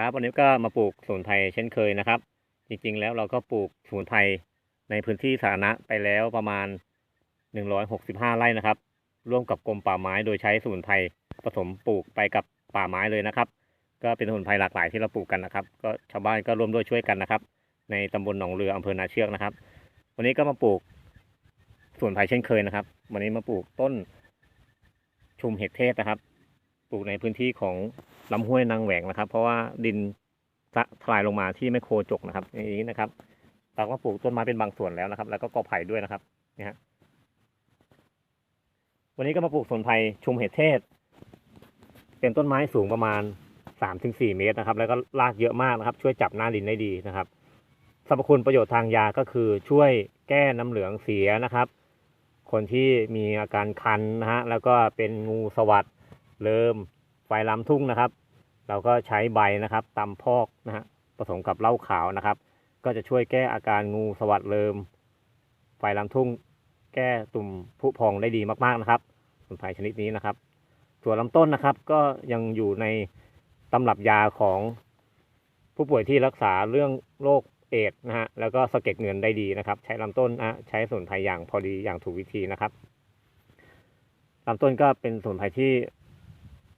ครับวันนี้ก็มาปลูกสมุนไพรเช่นเคยนะครับ จริงๆแล้วเราก็ปลูกสมุนไพรในพื้นที่สาธารณะไปแล้วประมาณ 165 ไร่นะครับ ร่วมกับกรมป่าไม้โดยใช้สมุนไพรผสมปลูกไปกับป่าไม้เลยนะครับ ก็เป็นสมุนไพรหลากหลายที่เราปลูกกันนะครับ ก็ชาวบ้านก็ร่วมด้วยช่วยกันนะครับ ในตำบลหนองเรืออำเภอนาเชือกนะครับ วันนี้ก็มาปลูกสมุนไพรเช่นเคยนะครับ วันนี้มาปลูกต้นชุมเห็ดเทศนะครับ ปลูกในพื้นที่ของ ลำห้วยนางแหวงนะครับ เพราะว่าดินทะทลายลงมาที่ไม่โคจกนะครับ อย่างนี้นะครับเราก็ปลูกต้นไม้เป็นบางส่วนแล้วนะครับ แล้วก็กอไผ่ด้วยนะครับนี่ฮะวันนี้ก็มาปลูกสมุนไพรชุมเห็ดเทศ เป็นต้นไม้สูงประมาณ3ามถึงสี่เมตรนะครับ แล้วก็รากเยอะมากนะครับ ช่วยจับหน้าดินได้ดีนะครับสรรพคุณประโยชน์ทางยาก็คือช่วยแก้น้ำเหลืองเสียนะครับ คนที่มีอาการคันนะฮะแล้วก็เป็นงูสวัสดเริ่ม ลามทุ่งนะครับ เราก็ใช้ใบนะครับตำพอกนะฮะผสมกับเหล้าขาวนะครับ ก็จะช่วยแก้อาการงูสวัสดเริมไฟลามทุ่ง แก้ตุ่มผุพองได้ดีมากๆนะครับสมุนไพรชนิดนี้นะครับส่วลำต้นนะครับก็ยังอยู่ในตำรับยาของผู้ป่วยที่รักษาเรื่องโรคเอดส์นะฮะแล้วก็สะเก็ดเงินได้ดีนะครับ ใช้ลำต้นนะใช้สมุนไพรอย่างพอดีอย่างถูกวิธีนะครับลำต้นก็เป็นสมุนไพรที่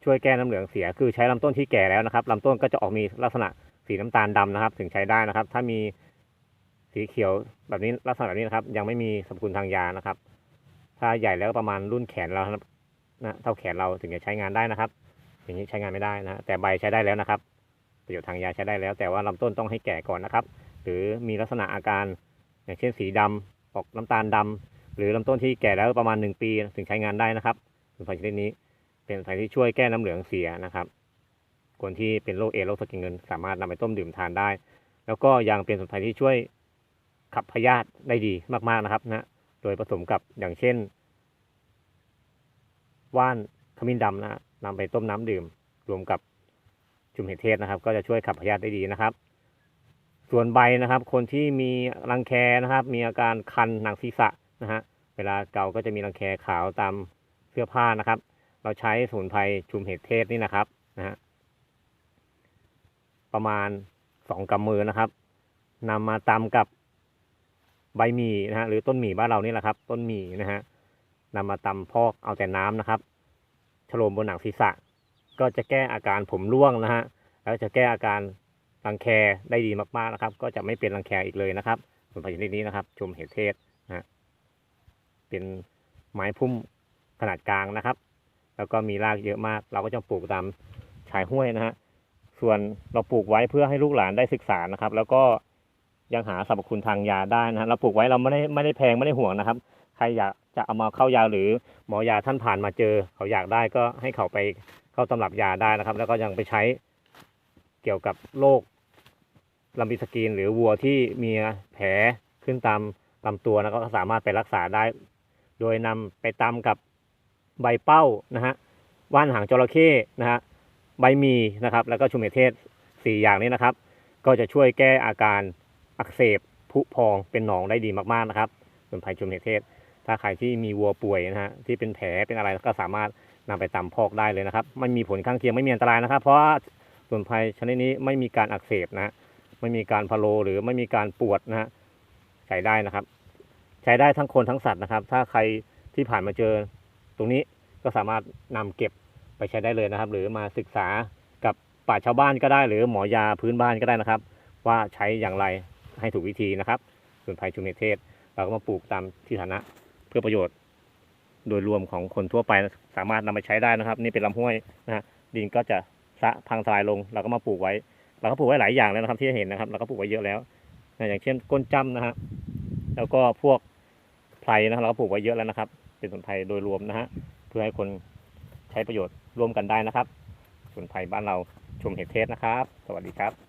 ช่วยแก้น้ำเหลืองเสีย คือใช้ลำต้นที่แก่แล้วนะครับลำต้นก็จะออกมีลักษณะสีน้ำตาลดำนะครับ ถึงใช้ได้นะครับ ถ้ามีสีเขียวแบบนี้ลักษณะแบบนี้นะครับ ยังไม่มีสรรพคุณทางยานะครับ ถ้าใหญ่แล้วประมาณรุ่นแขนเรานะครับนะเท่าแขนเราถึงจะใช้งานได้นะครับ อย่างนี้ใช้งานไม่ได้นะแต่ใบใช้ได้แล้วนะครับ ประโยชน์ทางยาใช้ได้แล้ว แต่ว่าลำต้นต้องให้แก่ก่อนนะครับ หรือมีลักษณะอาการ อย่างเช่นสีดำออกน้ำตาลดำหรือลำต้นที่แก่แล้วประมาณ 1 ปี ถึงใช้งานได้นะครับสมุนไพรชนิดนี้ เป็นสมุนไพรที่ช่วยแก้น้ำเหลืองเสียนะครับ คนที่เป็นโรคเอดโรคสะเก็ดเงิน สามารถนำไปต้มดื่มทานได้ แล้วก็ยังเป็นสมุนไพรที่ช่วยขับพยาธิได้ดีมากๆนะครับนะโดยผสมกับอย่างเช่น ว่านขมิ้นดำนะนำไปต้มน้ำดื่ม รวมกับจุ่มเห็ดเทศนะครับ ก็จะช่วยขับพยาธิได้ดีนะครับ ส่วนใบนะครับ คนที่มีรังแคนะครับ มีอาการคันหนังศีรษะนะฮะเวลาเกาก็จะมีรังแคขาวตามเสื้อผ้านะครับ เราใช้สมุนไพรชุมเห็ดเทศนี่นะครับนะฮะประมาณสองกำมือนะครับนำมาตำกับใบหมี่นะฮะหรือต้นหมี่บ้านเรานี่แหละครับ ต้นหมี่นะฮะนำมาตำพอกเอาแต่น้ำนะครับฉโลมบนหนังศีรษะ ก็จะแก้อาการผมร่วงนะฮะแล้วจะแก้อาการรังแคได้ดีมากๆนะครับ ก็จะไม่เป็นรังแคอีกเลยนะครับสมุนไพรชนิดนี้นะครับ ชุมเห็ดเทศนะฮะเป็นไม้พุ่มขนาดกลางนะครับ แล้วก็มีรากเยอะมาก เราก็จะปลูกตามชายห้วยนะฮะส่วนเราปลูกไว้เพื่อให้ลูกหลานได้ศึกษานะครับ แล้วก็ยังหาสรรพคุณทางยาได้นะฮะเราปลูกไว้เราไม่ได้ไม่ได้แพงไม่ได้ห่วงนะครับ ใครอยากจะเอามาเข้ายาหรือหมอยาท่านผ่านมาเจอ เขาอยากได้ก็ให้เขาไปเข้าตำรับยาได้นะครับ แล้วก็ยังไปใช้เกี่ยวกับโรคลำปีสกรีนหรือวัวที่มีแผลขึ้นตามลำตัวนะก็สามารถไปรักษาได้ โดยนำไปตำกับ ใบเป้านะฮะว่านหางจระเข้นะฮะใบมีนะครับ แล้วก็ชุมเห็ดเทศสี่อย่างนี้นะครับ ก็จะช่วยแก้อาการอักเสบผุพองเป็นหนองได้ดีมากๆนะครับสมุนไพรชุมเห็ดเทศ ถ้าใครที่มีวัวป่วยนะฮะที่เป็นแผลเป็นอะไรก็สามารถนำไปตำพอกได้เลยนะครับไม่มีผลข้างเคียงไม่มีอันตรายนะครับ เพราะว่าสมุนไพรชนิดนี้ไม่มีการอักเสบนะฮะไม่มีการพะโลหรือไม่มีการปวดนะฮะใช้ได้นะครับ ใช้ได้ทั้งคนทั้งสัตว์นะครับ ถ้าใครที่ผ่านมาเจอ ตรงนี้ก็สามารถนำเก็บไปใช้ได้เลยนะครับ หรือมาศึกษากับป่าชาวบ้านก็ได้ หรือหมอยาพื้นบ้านก็ได้นะครับ ว่าใช้อย่างไรให้ถูกวิธีนะครับสมุนไพรชุมเทศ เราก็มาปลูกตามที่ฐานะเพื่อประโยชน์ โดยรวมของคนทั่วไปสามารถนำไปใช้ได้นะครับ นี่เป็นลำห้วยนะฮะดินก็จะสะพังทลายลง เราก็มาปลูกไว้ เราก็ปลูกไว้หลายอย่างแล้วนะครับ ที่เห็นนะครับ เราก็ปลูกไว้เยอะแล้วนะอย่างเช่นก้นจ้ำนะฮะแล้วก็พวกไพรนะครับเราก็ปลูกไว้เยอะแล้วนะครับ เป็นสมุนไพรโดยรวมนะฮะเพื่อให้คนใช้ประโยชน์ร่วมกันได้นะครับสมุนไพรบ้านเราชมเห็ดเทศนะครับ สวัสดีครับ